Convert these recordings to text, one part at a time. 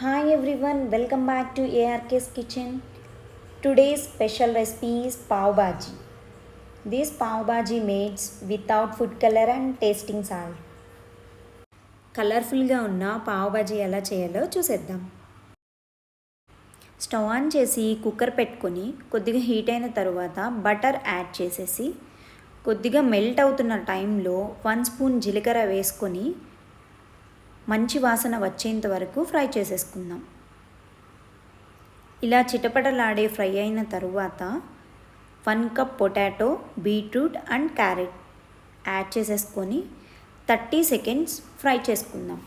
Hi everyone welcome back to ARK's kitchen today special recipe is bhaji this pav bhaji made without food colour and tasting సాల్ కలర్ఫుల్గా ఉన్న పావు బాజీ ఎలా చేయాలో చూసేద్దాం. స్టవ్ ఆన్ చేసి కుక్కర్ పెట్టుకొని కొద్దిగా హీట్ అయిన తర్వాత బటర్ యాడ్ చేసేసి కొద్దిగా మెల్ట్ అవుతున్న టైంలో వన్ స్పూన్ జీలకర్ర వేసుకొని మంచి వాసన వచ్చేంత వరకు ఫ్రై చేసేసుకుందాం. ఇలా చిటపటలాడే ఫ్రై అయిన తరువాత one cup potato beetroot and carrot add చేసేసుకొని థర్టీ సెకండ్స్ ఫ్రై చేసుకుందాం.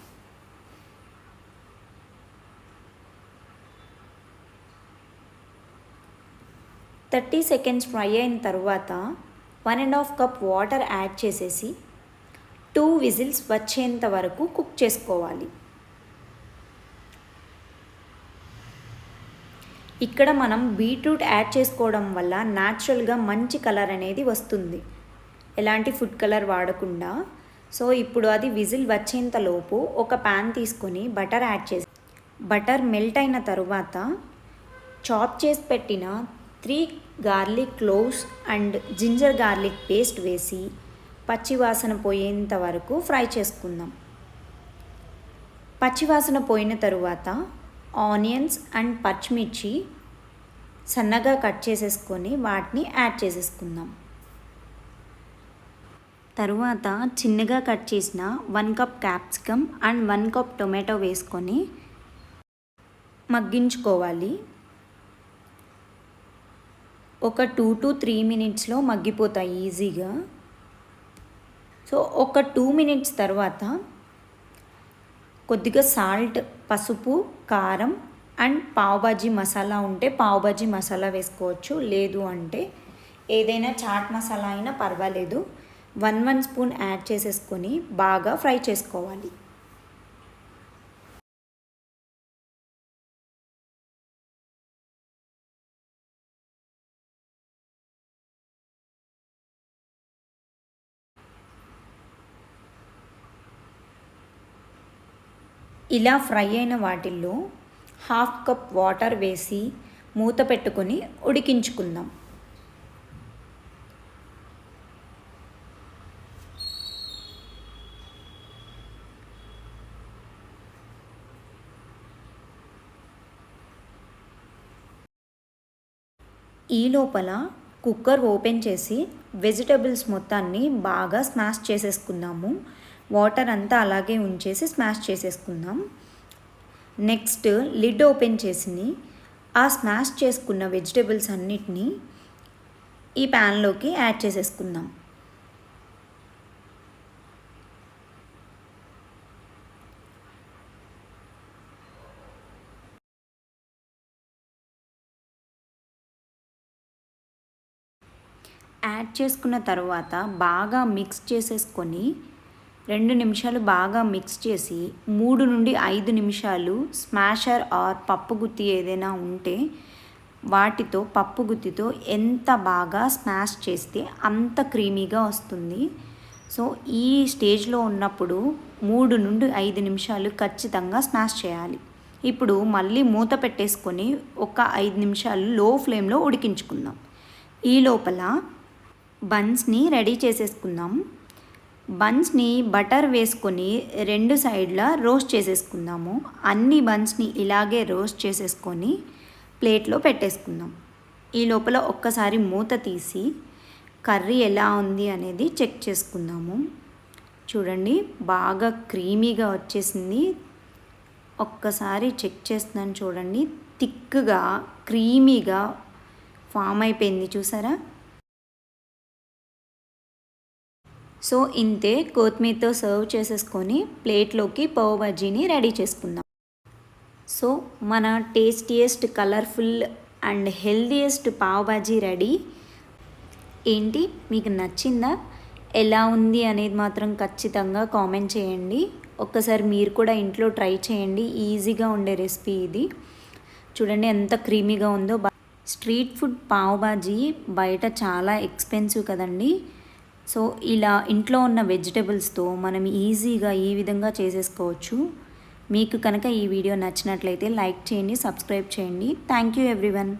థర్టీ సెకండ్స్ ఫ్రై అయిన తర్వాత one and half cup water add చేసేసి టూ విజిల్స్ వచ్చేంత వరకు కుక్ చేసుకోవాలి. ఇక్కడ మనం బీట్రూట్ యాడ్ చేసుకోవడం వల్ల న్యాచురల్గా మంచి కలర్ అనేది వస్తుంది. ఎలాంటి ఫుడ్ కలర్ వాడకుండా. సో ఇప్పుడు అది విజిల్ వచ్చేంత లోపు ఒక ప్యాన్ తీసుకొని బటర్ యాడ్ చేసి బటర్ మెల్ట్ అయిన తరువాత చాప్ చేసి పెట్టిన three garlic cloves and ginger garlic paste వేసి పచ్చివాసన పోయేంత వరకు ఫ్రై చేసుకుందాం. పచ్చివాసన పోయిన తరువాత ఆనియన్స్ అండ్ పచ్చిమిర్చి సన్నగా కట్ చేసేసుకొని వాటిని యాడ్ చేసేసుకుందాం. తరువాత చిన్నగా కట్ చేసిన one cup capsicum and one cup tomato వేసుకొని మగ్గించుకోవాలి. ఒక టూ టు త్రీ మినిట్స్లో మగ్గిపోతాయి ఈజీగా. సో ఒక టూ మినిట్స్ తర్వాత కొద్దిగా సాల్ట్ పసుపు కారం అండ్ పావుబాజీ మసాలా ఉంటే పావుబాజీ మసాలా వేసుకోవచ్చు. లేదు అంటే ఏదైనా చాట్ మసాలా అయినా పర్వాలేదు. వన్ వన్ స్పూన్ యాడ్ చేసేసుకొని బాగా ఫ్రై చేసుకోవాలి. ఇలా ఫ్రై అయిన వాటిల్లో హాఫ్ కప్ వాటర్ వేసి మూత పెట్టుకొని ఉడికించుకుందాం. ఈ లోపల కుక్కర్ ఓపెన్ చేసి వెజిటబుల్స్ మొత్తాన్ని బాగా స్మాష్ చేసేసుకుందాము. వాటర్ అంతా అలాగే ఉంచేసి స్మాష్ చేసేసుకుందాం. నెక్స్ట్ లిడ్ ఓపెన్ చేసి ఆ స్మాష్ చేసుకున్న వెజిటేబుల్స్ అన్నిటినీ ఈ ప్యాన్లోకి యాడ్ చేసేసుకుందాం. యాడ్ చేసుకున్న తర్వాత బాగా మిక్స్ చేసేసుకొని రెండు నిమిషాలు బాగా మిక్స్ చేసి మూడు నుండి ఐదు నిమిషాలు స్మాషర్ ఆర్ పప్పు గుత్తి ఏదైనా ఉంటే వాటితో పప్పు గుత్తితో ఎంత బాగా స్మాష్ చేస్తే అంత క్రీమీగా వస్తుంది. సో ఈ స్టేజ్లో ఉన్నప్పుడు మూడు నుండి ఐదు నిమిషాలు ఖచ్చితంగా స్మాష్ చేయాలి. ఇప్పుడు మళ్ళీ మూత పెట్టేసుకొని ఒక ఐదు నిమిషాలు లో ఫ్లేమ్లో ఉడికించుకుందాం. ఈ లోపల బన్స్ని రెడీ చేసేసుకుందాం. బన్స్ని బటర్ వేసుకొని రెండు సైడ్లా రోస్ట్ చేసేసుకుందాము. అన్ని బన్స్ని ఇలాగే రోస్ట్ చేసేసుకొని ప్లేట్లో పెట్టేసుకుందాం. ఈ లోపల ఒక్కసారి మూత తీసి కర్రీ ఎలా ఉంది అనేది చెక్ చేసుకుందాము. చూడండి బాగా క్రీమీగా వచ్చేసింది. ఒక్కసారి చెక్ చేస్తున్నాను చూడండి. థిక్గా క్రీమీగా ఫామ్ అయిపోయింది చూసారా? సో ఇంతే కొత్తిమీరతో సర్వ్ చేసేసుకొని ప్లేట్లోకి పావు బజ్జీని రెడీ చేసుకుందాం. సో మన tastiest colourful and healthiest pav bhaji ready. ఏంటి? మీకు నచ్చిందా? ఎలా ఉంది అనేది మాత్రం ఖచ్చితంగా కామెంట్ చేయండి. ఒక్కసారి మీరు కూడా ఇంట్లో ట్రై చేయండి. ఈజీగా ఉండే రెసిపీ ఇది. చూడండి ఎంత క్రీమీగా ఉందో. స్ట్రీట్ ఫుడ్ పావు బాజీ బయట చాలా ఎక్స్పెన్సివ్ కదండి. సో ఇలా ఇంట్లో ఉన్న వెజిటబుల్స్తో మనం ఈజీగా ఈ విధంగా చేసేసుకోవచ్చు. మీకు కనుక ఈ వీడియో నచ్చినట్లయితే లైక్ చేయండి సబ్స్క్రైబ్ చేయండి. Thank you everyone.